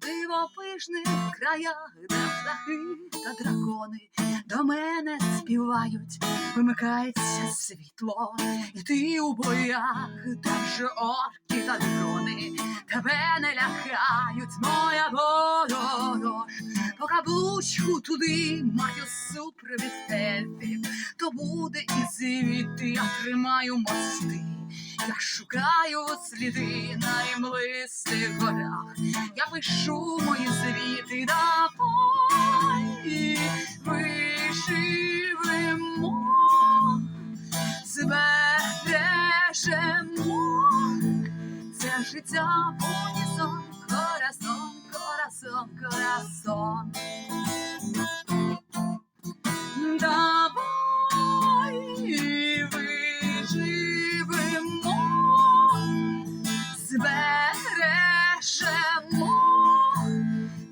дивовижних краях, де птахи та дракони до мене співають, вимикається світло, і ти у боях, де вже орки та дрони тебе не лякають, моя подорож, по каблучку туди маю супровід ельфів, то буде і звідти я тримаю мости. Я шукаю сліди на імлистих я пишу мої звіти, давай вишивемо, збережемо це життя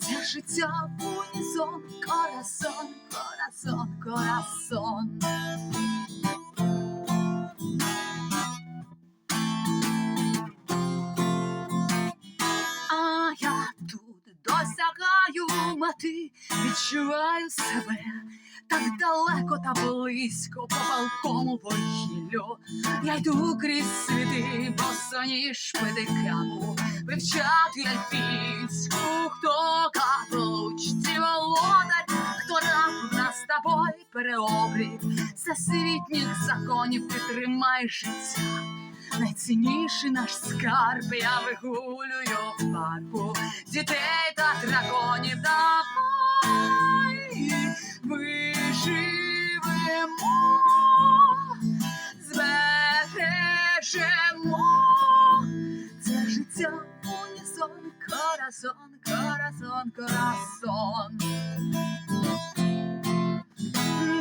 це життя в унісон, корасон, корасон, корасон. А я тут досягаю мети, відчуваю себе так далеко та близько по палкому вугіллю. Я йду крізь світи, босоніж пити каву, вивчати альпійську, хто каблучці володар, хто раб нас з тобою переоблік, всесвітніх законів ти тримай життя. Найцінніший наш скарб, я вигулюю в парку дітей та драконів. Збережемо це життя унісон, корасон, корасон, корасон.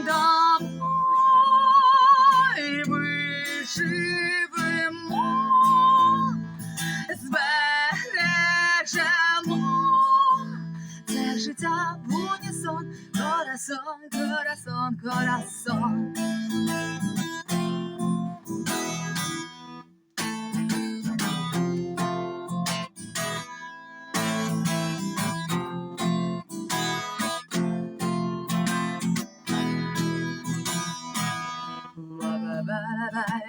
Давай виживемо, збережемо це життя в унісон, корасон, корасон, корасон.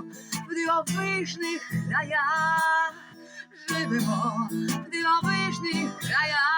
в дивовижних краях, живемо в дивовижних краях.